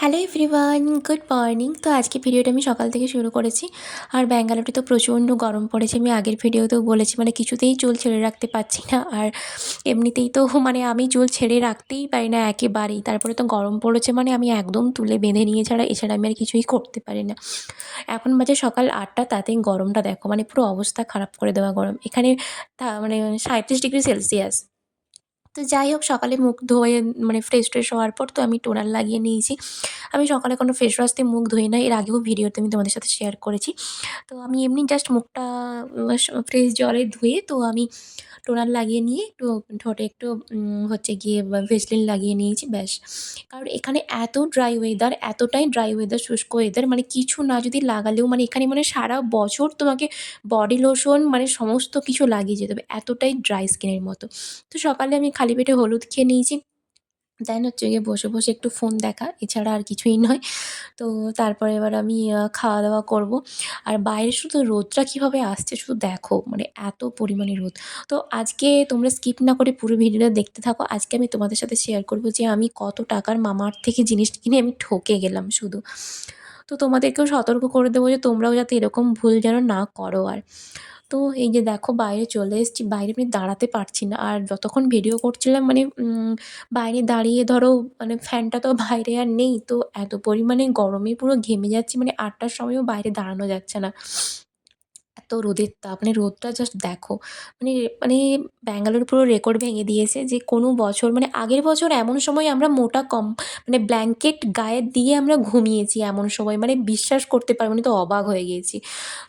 Hello everyone, good morning. তো আজকে ভিডিওটা আমি সকাল থেকে শুরু করেছি। আর ব্যাঙ্গালোরে তো প্রচণ্ড গরম পড়েছে। আমি আগের ভিডিওতেও বলেছি মানে কিছুতেই চুল ছেড়ে রাখতে পারছি না। আর এমনিতেই তো মানে আমি চুল ছেড়ে রাখতেই পারি না একেবারেই। তারপরে তো গরম পড়েছে মানে আমি একদম তুলে বেঁধে নিয়ে ছাড়া, এছাড়া আমি আর কিছুই করতে পারি না। এখন বাজে সকাল আটটা তাতেই গরমটা দেখো মানে পুরো অবস্থা খারাপ করে দেওয়া গরম। এখানে মানে সাঁইত্রিশ ডিগ্রি সেলসিয়াস। তো যাই হোক, সকালে মুখ ধোয়ে মানে ফ্রেশ ট্রেশ হওয়ার পর তো আমি টোনার লাগিয়ে নিয়েছি। আমি সকালে কোনো ফেস ওয়াশ দিয়ে মুখ ধুই না এর আগেও ভিডিওতে আমি তোমাদের সাথে শেয়ার করেছি। তো আমি এমনি জাস্ট মুখটা ফ্রেশ জলে ধুয়ে তো আমি টোনার লাগিয়ে নিয়ে একটু ঠোঁটে একটু হচ্ছে গিয়ে ভেসলিন লাগিয়ে নিয়েছি, ব্যাস। কারণ এখানে এত ড্রাই ওয়েদার এতটাই ড্রাই ওয়েদার শুষ্ক ওয়েদার মানে কিছু না যদি লাগালেও মানে এখানে মানে সারা বছর তোমাকে বডি লোশন মানে সমস্ত কিছু লাগিয়ে যেতে হবে, এতটাই ড্রাই স্কিনের মতো। তো সকালে আমি খালি পেটে হলুদ খেয়ে নিয়েছি। দেন হচ্ছে গিয়ে বসে বসে একটু ফোন দেখা, এছাড়া আর কিছুই নয়। তো তারপরে এবার আমি খাওয়া দাওয়া করব। আর বাইরে শুধু রোদটা কীভাবে আসছে শুধু দেখো মানে এত পরিমাণে রোদ। তো আজকে তোমরা স্কিপ না করে পুরো ভিডিওটা দেখতে থাকো। আজকে আমি তোমাদের সাথে শেয়ার করব যে আমি কত টাকার মামার থেকে জিনিস কিনে আমি ঠকে গেলাম শুধু। তো তোমাদেরকেও সতর্ক করে দেবো যে তোমরাও যাতে এরকম ভুল যেন না করো আর। তো এই যে দেখো বাইরে চলে এসেছি, বাইরে আমি দাঁড়াতে পারছি না। আর যতক্ষণ ভিডিও করছিলাম মানে বাইরে দাঁড়িয়ে ধরো মানে ফ্যানটা তো বাইরে আর নেই। তো এত পরিমাণে গরমে পুরো ঘেমে যাচ্ছি মানে আটটার সময়ও বাইরে দাঁড়ানো যাচ্ছে না। এত রোদের তাপ মানে রোদটা জাস্ট দেখো। মানে মানে ব্যাঙ্গালোর পুরো রেকর্ড ভেঙে দিয়েছে যে কোনো বছর মানে আগের বছর এমন সময় আমরা মোটা কম মানে ব্ল্যাঙ্কেট গায়ে দিয়ে আমরা ঘুমিয়েছি এমন সময় মানে বিশ্বাস করতে পারব না, তো অবাক হয়ে গিয়েছি।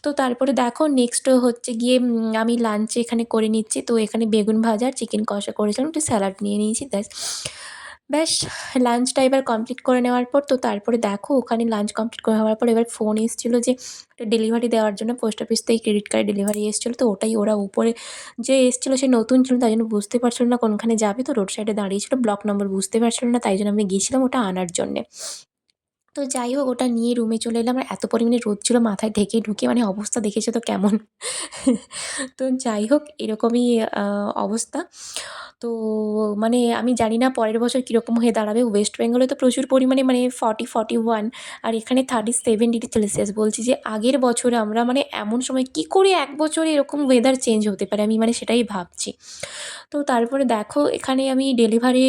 তো তারপরে দেখো নেক্সট হচ্ছে গিয়ে আমি লাঞ্চে এখানে করে নিচ্ছি, তো এখানে বেগুন ভাজা চিকেন কষা করেছিলাম, একটু স্যালাড নিয়ে নিয়েছি, ব্যাস। ব্যাস লাঞ্চটা এবার কমপ্লিট করে নেওয়ার পর তো তারপরে দেখো ওখানে লাঞ্চ কমপ্লিট করে হওয়ার পর এবার ফোন এসেছিল যে ডেলিভারি দেওয়ার জন্য পোস্ট অফিস থেকে ক্রেডিট কার্ডে ডেলিভারি এসেছিল তো ওটাই ওরা উপরে যে এসেছিল সে নতুন ছিল তাই জন্য বুঝতে পারছিল না কোনখানে যাবে তো রোড সাইডে দাঁড়িয়েছিলো ব্লক নম্বর বুঝতে পারছিল না তাই জন্য আমি গিয়েছিলাম ওটা আনার জন্যে। তো যাই হোক ওটা নিয়ে রুমে চলে এলাম, আর এত পরিমাণে রোদ ছিল মাথায় ঢেকে ঢুকে মানে অবস্থা দেখেছে তো কেমন? তো যাই হোক এরকমই অবস্থা। তো মানে আমি জানি না পরের বছর কীরকম হয়ে দাঁড়াবে। ওয়েস্ট বেঙ্গলে তো প্রচুর পরিমাণে মানে ফর্টি ফর্টি ওয়ান আর এখানে থার্টি সেভেন ডিগ্রি সেলসিয়াস বলছি যে আগের বছরে আমরা মানে এমন সময় কী করে এক বছরে এরকম ওয়েদার চেঞ্জ হতে পারে আমি মানে সেটাই ভাবছি। তো তারপরে দেখো এখানে আমি ডেলিভারি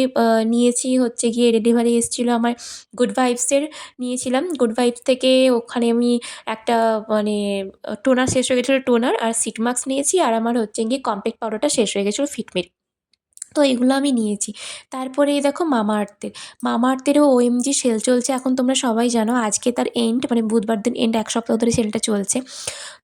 নিয়েছি হচ্ছে গিয়ে ডেলিভারি এসেছিল আমার গুড ভাইবসের নিয়েছিলাম। গুড ভাইবস থেকে ওখানে আমি একটা মানে টোনার শেষ হয়ে গেছিল টোনার আর সিট মাস্ক নিয়েছি আর আমার হচ্ছে গিয়ে কম্প্যাক্ট পাউডারটা শেষ হয়ে গেছিল ফিটমির তো এগুলো আমি নিয়েছি। তারপরে দেখো মামা আর্থের মামা আর্থেরও ওএমজি সেল চলছে, এখন তোমরা সবাই জানো আজকে তার এন্ড মানে বুধবার দিন এন্ড এক সপ্তাহ ধরে সেলটা চলছে।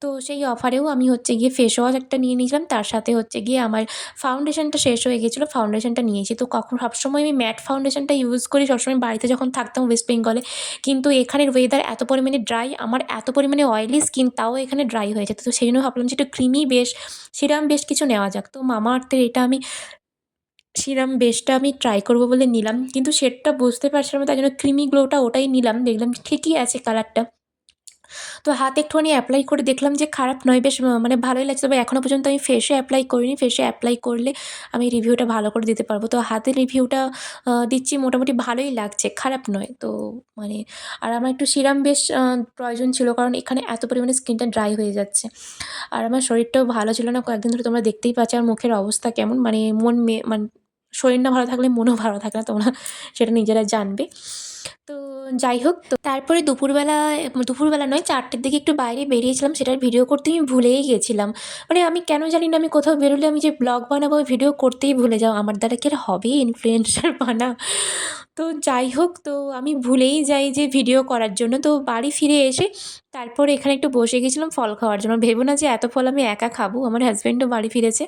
তো সেই অফারেও আমি হচ্ছে গিয়ে ফেস ওয়াশ একটা নিয়ে নিয়েছিলাম, তার সাথে হচ্ছে গিয়ে আমার ফাউন্ডেশনটা শেষ হয়ে গেছিল ফাউন্ডেশনটা নিয়েছি। তো কখন সবসময় আমি ম্যাট ফাউন্ডেশনটা ইউজ করি, সবসময় বাড়িতে যখন থাকতাম ওয়েস্ট বেঙ্গলে কিন্তু এখানের ওয়েদার এত পরিমাণে ড্রাই আমার এত পরিমাণে অয়েলি স্কিন তাও এখানে ড্রাই হয়ে যেত তো সেই জন্য ভাবলাম যে একটু ক্রিমি বেশ, সেরম বেশ কিছু নেওয়া যাক। তো মামা আর্থের এটা আমি সিরাম বেসটা আমি ট্রাই করব বলে নিলাম, কিন্তু শেডটা বুঝতে পারছিলাম না, তাই জন্য ক্রিমি গ্লোটা ওটাই নিলাম, দেখলাম ঠিকই আছে কালারটা তো হাতে একটুখানি অ্যাপ্লাই করে দেখলাম যে খারাপ নয়, বেশ মানে ভালোই লাগছে, তবে এখনও পর্যন্ত আমি ফেসে অ্যাপ্লাই করিনি ফেসে অ্যাপ্লাই করলে আমি রিভিউটা ভালো করে দিতে পারব। তো হাতে রিভিউটা দিচ্ছি, মোটামুটি ভালোই লাগছে, খারাপ নয়, তো মানে আর আমার একটু সিরাম বেশ প্রয়োজন ছিল, কারণ এখানে এত পরিমাণে স্কিনটা ড্রাই হয়ে যাচ্ছে। আর আমার শরীরটাও ভালো ছিল না, কয়েকদিন ধরে তোমরা দেখতেই পাচ্ছ আমার মুখের অবস্থা কেমন মানে মন মানে শরীর না ভালো থাকলে মনও ভালো থাকে না, তোমরা সেটা নিজেরা জানবে। তো যাই হোক, তো তারপরে দুপুরবেলা দুপুরবেলা নয়, চারটের দিকে একটু বাইরে বেরিয়েছিলাম, সেটার ভিডিও করতে আমি ভুলেই গেছিলাম। মানে আমি কেন জানি না, আমি কোথাও বেরোলে আমি যে ব্লগ বানাবো ভিডিও করতেই ভুলে যাও। আমার দ্বারা কি আর হবে ইনফ্লুয়েন্সার বানা তো যাই হোক, তো আমি ভুলেই যাই যে ভিডিও করার জন্য। তো বাড়ি ফিরে এসে তারপর এখানে একটু বসে গেছিলাম ফল খাওয়ার জন্য। ভেবো না যে এত ফল আমি একা খাব, আমার হাজব্যান্ডও বাড়ি ফিরেছে।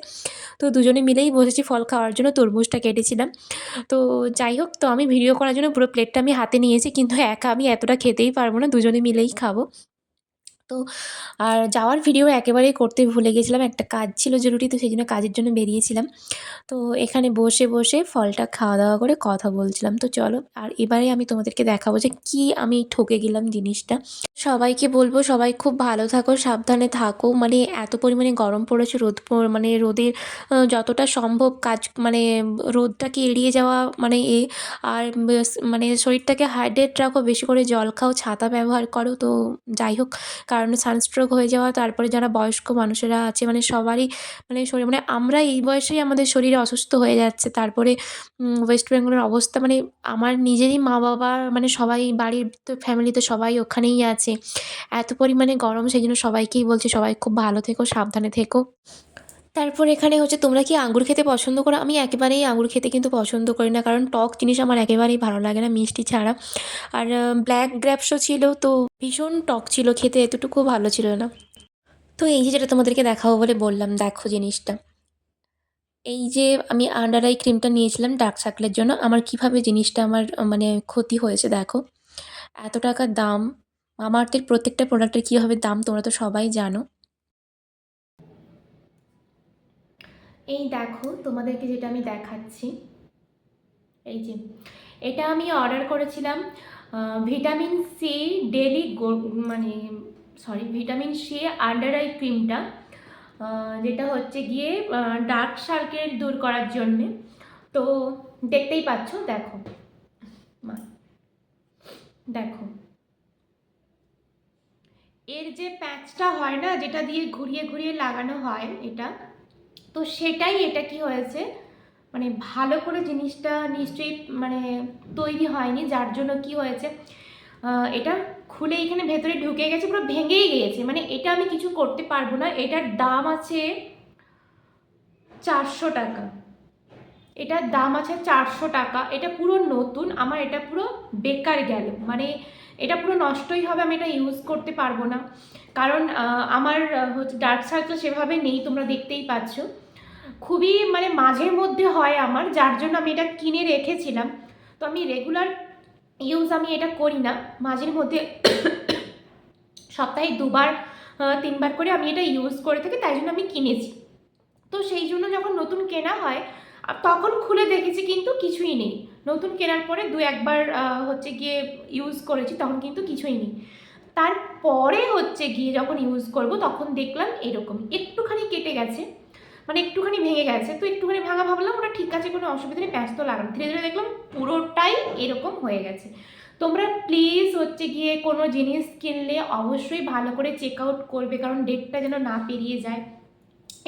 তো দুজনে মিলেই বসেছি ফল খাওয়ার জন্য, তরমুজটা কেটেছিলাম। তো যাই হোক, তো আমি ভিডিও করার জন্য পুরো প্লেটটা আমি হাতে নিয়েছি, কিন্তু একা আমি এতটা খেতেই পারব না, দুজনে মিলেই খাব। তো আর যাওয়ার ভিডিও একেবারেই করতে ভুলে গেছিলাম। একটা কাজ ছিল জরুরি, তো সেই জন্য কাজের জন্য বেরিয়েছিলাম। তো এখানে বসে বসে ফলটা খাওয়া দাওয়া করে কথা বলছিলাম। তো চলো, আর এবারে আমি তোমাদেরকে দেখাবো যে কি আমি ঠকে গেলাম জিনিসটা। সবাইকে বলব, সবাই খুব ভালো থাকো, সাবধানে থাকো। মানে এত পরিমাণে গরম পড়েছে, রোদ মানে রোদের যতটা সম্ভব কাজ মানে রোদটাকে এড়িয়ে যাওয়া মানে এ। আর মানে শরীরটাকে হাইড্রেট রাখো, বেশি করে জল খাও, ছাতা ব্যবহার করো। তো যাই হোক কারণ সানস্ট্রোক হয়ে যাওয়া, তারপরে যারা বয়স্ক মানুষেরা আছে মানে সবারই মানে শরীর মানে আমরা এই বয়সেই আমাদের শরীরে অসুস্থ হয়ে যাচ্ছে। তারপরে ওয়েস্ট বেঙ্গলের অবস্থা মানে আমার নিজেরই মা বাবা মানে সবাই, বাড়ির তো ফ্যামিলি তো সবাই ওখানেই আছে। এত পরিমাণে গরম সেই জন্য সবাইকেই বলছি সবাই খুব ভালো থেকো, সাবধানে থেকো। তারপর এখানে হচ্ছে তোমরা কি আঙুর খেতে পছন্দ করো? আমি একেবারেই আঙুর খেতে কিন্তু পছন্দ করি না, কারণ টক জিনিস আমার একেবারেই ভালো লাগে না, মিষ্টি ছাড়া। আর ব্ল্যাক গ্র্যাপসও ছিল তো ভীষণ টক ছিল, খেতে এতটুকু ভালো ছিল না। তো এই যে যেটা তোমাদেরকে দেখাবো বলে বললাম, দেখো জিনিসটা। এই যে আমি আন্ডার আই ক্রিমটা নিয়েছিলাম ডার্ক সার্কেলের জন্য, আমার কীভাবে জিনিসটা আমার মানে ক্ষতি হয়েছে দেখো। এত টাকা দাম আমাদের প্রত্যেকটা প্রোডাক্টের কীভাবে দাম তোমরা তো সবাই জানো। এই দেখো, তোমাদেরকে যেটা আমি দেখাচ্ছি। এই যে, এটা আমি অর্ডার করেছিলাম ভিটামিন সি ডেলি মানে sorry vitamin C under eye ক্রিমটা যেটা হচ্ছে গিয়ে ডার্ক সার্কেল দূর করার জন্যে। তো দেখতেই পাচ্ছ, দেখো। দেখো। এর যে প্যাচটা হয় না, যেটা দিয়ে ঘুরিয়ে ঘুরিয়ে লাগানো হয়, এটা তো সেটাই এটা কি হয়েছে? মানে ভালো করে জিনিসটা নিশ্চয়ই মানে তৈরি হয়নি, যার জন্য কি হয়েছে? এটা খুলে এখানে ভেতরে ঢুকে গেছে, পুরো ভেঙেই গিয়েছে। মানে এটা আমি কিছু করতে পারব না। এটার দাম আছে চারশো টাকা। এটার দাম আছে চারশো টাকা। এটা পুরো নতুন, আমার এটা পুরো বেকার গেল। মানে এটা পুরো নষ্টই হবে, আমি এটা ইউজ করতে পারব না। কারণ আমার হচ্ছে ডার্ক সার্কেল সেভাবে নেই, তোমরা দেখতেই পাচ্ছ। খুবই মানে মাঝের মধ্যে হয় আমার, যার জন্য আমি এটা কিনে রেখেছিলাম। তো আমি রেগুলার ইউজ আমি এটা করি না। মাঝের মধ্যে সপ্তাহে দুবার তিনবার করে আমি এটা ইউজ করে থাকি, তাই জন্য আমি কিনেছি। তো সেই জন্য যখন নতুন কেনা হয় তখন খুলে দেখেছি কিন্তু কিছুই নেই। নতুন কেনার পরে দু একবার হচ্ছে গিয়ে ইউজ করেছি, তখন কিন্তু কিছুই নেই। তারপরে হচ্ছে গিয়ে যখন ইউজ করব, তখন দেখলাম এরকম একটুখানি কেটে গেছে। মানে একটুখানি ভেঙে গেছে। তো একটুখানি ভাঙা ভাবলাম, ওটা ঠিক আছে, কোনো অসুবিধা নেই প্যাঁচ তো লাগানো ধীরে ধীরে দেখলাম পুরোটাই এরকম হয়ে গেছে। তোমরা প্লিজ হচ্ছে গিয়ে কোনো জিনিস কিনলে অবশ্যই ভালো করে চেক আউট করবে, কারণ ডেটটা যেন না পেরিয়ে যায়।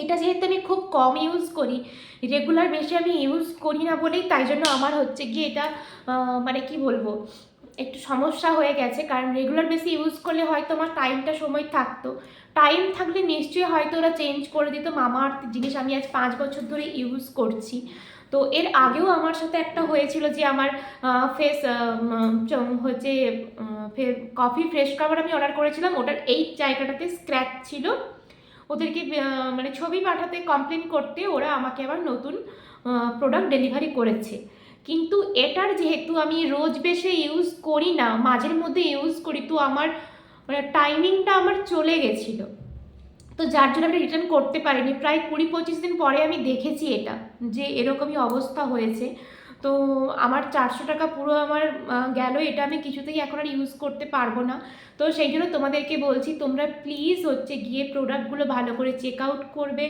এটা যেহেতু আমি খুব কম ইউজ করি রেগুলার বেশি আমি ইউজ করি না বলেই তাই জন্য আমার হচ্ছে গিয়ে এটা মানে কি বলব? একটু সমস্যা হয়ে গেছে, কারণ রেগুলার বেশি ইউজ করলে হয়তো আমার টাইমটা সময় থাকতো। টাইম থাকলে নিশ্চয়ই হয়তো ওরা চেঞ্জ করে দিত, মামা আর্থ জিনিস আমি আজ পাঁচ বছর ধরে ইউজ করছি। তো এর আগেও আমার সাথে একটা হয়েছিল যে আমার ফেস হচ্ছে কফি ফ্রেশ কাভার আমি অর্ডার করেছিলাম, ওটার এই জায়গাটাতে স্ক্র্যাচ ছিল। ওদেরকে মানে ছবি পাঠাতে কমপ্লেন করতে ওরা আমাকে আবার নতুন প্রোডাক্ট ডেলিভারি করেছে। কিন্তু এটার যেহেতু আমি রোজ বেশে ইউজ করি না, মাঝের মধ্যে ইউজ করি, তো আমার মানে টাইমিংটা আমার চলে গেছিল। তো যার জন্য আমি রিটার্ন করতে পারিনি। প্রায় কুড়ি পঁচিশ দিন পরে আমি দেখেছি এটা, যে এরকমই অবস্থা হয়েছে। তো আমার চারশো টাকা পুরো আমার গেল। এটা আমি কিছুতেই এখন আর ইউজ করতে পারব না। তো সেই জন্য তোমাদেরকে বলছি, তোমরা প্লিজ হচ্ছে গিয়ে প্রোডাক্টগুলো ভালো করে চেক আউট করবে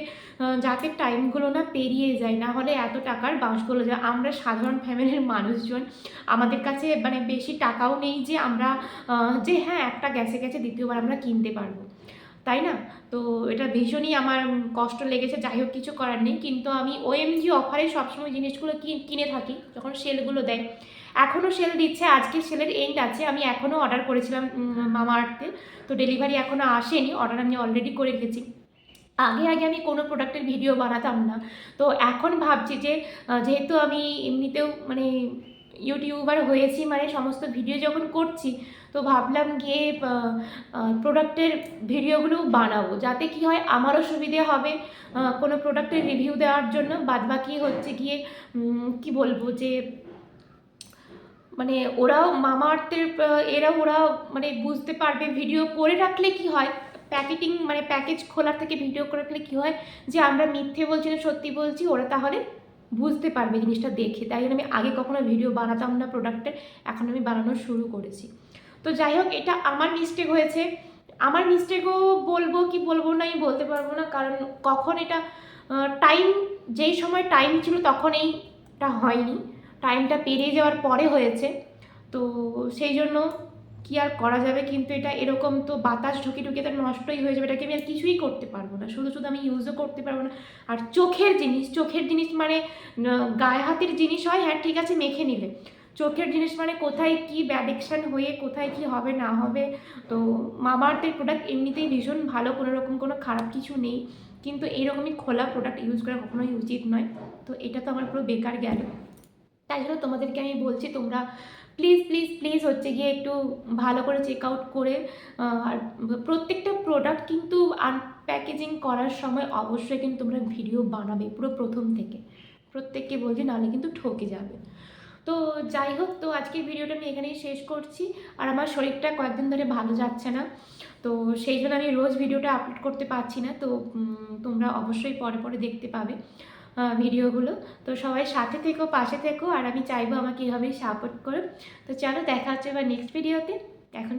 যাতে টাইমগুলো না পেরিয়ে যায়। না হলে এত টাকার বাঁশগুলো যায়। আমরা সাধারণ ফ্যামিলির মানুষজন, আমাদের কাছে মানে বেশি টাকাও নেই যে আমরা যে হ্যাঁ একটা গ্যাসে গেছে, দ্বিতীয়বার আমরা কিনতে পারব। তাই না? তো এটা ভীষণই আমার কষ্ট লেগেছে, যাই হোক কিছু করার নেই। কিন্তু আমি ওএমজি অফারে সবসময় জিনিসগুলো কিন- থাকি, যখন সেলগুলো দেয়। এখনও সেল দিচ্ছে, আজকে সেলের এন্ড আছে। আমি এখনও অর্ডার করেছিলাম মামা আর্থে তো ডেলিভারি এখনও আসেনি অর্ডার আমি অলরেডি করে রেখেছি আগে আগে আমি কোনো প্রোডাক্টের ভিডিও বানাতাম না। তো এখন ভাবছি যে যেহেতু আমি এমনিতেও মানে ইউটিউবার হয়েছি মানে সমস্ত ভিডিও যখন করছি তো ভাবলাম গিয়ে প্রোডাক্টের ভিডিওগুলো বানাবো। যাতে কি হয়, আমারও সুবিধে হবে কোনো প্রোডাক্টের রিভিউ দেওয়ার জন্য। বাদবাকি হচ্ছে গিয়ে কি বলব যে মানে ওরাও মামা আর্থের এরা ওরা মানে বুঝতে পারবে ভিডিও করে রাখলে কি হয় প্যাকেটিং মানে প্যাকেজ খোলার থেকে ভিডিও করে রাখলে কী হয়, যে আমরা মিথ্যে বলছি না সত্যি বলছি, ওরা তাহলে বুঝতে পারবে জিনিসটা দেখে। তাই জন্য আমি আগে কখনো ভিডিও বানাতাম না প্রোডাক্টের এখন আমি বানানো শুরু করেছি। তো যাই হোক, এটা আমার মিস্টেক হয়েছে। আমার মিস্টেকও বলব কি বলব না, আমি বলতে পারব না। কারণ কখন এটা টাইম যেই সময় টাইম ছিল তখন এইটা হয়নি। টাইমটা পেরিয়ে যাওয়ার পরে হয়েছে। তো সেই জন্য কি আর করা যাবে? কিন্তু এটা এরকম তো বাতাস ঢুকে ঢুকে তো নষ্টই হয়ে যাবে। এটাকে আমি আর কিছুই করতে পারব না। শুধু শুধু আমি ইউজও করতে পারব না। আর চোখের জিনিস চোখের জিনিস মানে গায়ে হাতের জিনিস হয় হ্যাঁ ঠিক আছে, মেখে নিলে। চোখের জিনিস মানে কোথায় কি ব্যাডিকশান হয়ে, কোথায় কি হবে, না হবে। তো মামাআর্থের প্রোডাক্ট এমনিতেই ভীষণ ভালো, কোনো রকম কোনো খারাপ কিছু নেই। কিন্তু এইরকমই খোলা প্রোডাক্ট ইউজ করা কখনোই উচিত নয়। তো এটা তো আমার পুরো বেকার গেল। তাই জন্য তোমাদেরকে আমি বলছি, তোমরা প্লিজ প্লিজ প্লিজ হচ্ছে গিয়ে একটু ভালো করে চেক আউট করে আর প্রত্যেকটা প্রোডাক্ট কিন্তু আনপ্যাকেজিং করার সময় অবশ্যই কিন্তু তোমরা ভিডিও বানাবে পুরো প্রথম থেকে। প্রত্যেককে বলছি, নাহলে কিন্তু ঠকে যাবে। তো যাই হোক, তো আজকের ভিডিওটা আমি এখানেই শেষ করছি। আর আমার শরীরটা কয়েকদিন ধরে ভালো যাচ্ছে না, তো সেই জন্য আমি রোজ ভিডিওটা আপলোড করতে পারছি না। তো তোমরা অবশ্যই পরে পরে দেখতে পাবে ভিডিওগুলো। তো সবাই সাথে থেকো, পাশে থেকো, আর আমি চাইব আমাকে এভাবেই সাপোর্ট করো। তো চলো, দেখা হচ্ছে এবার নেক্সট ভিডিওতে এখন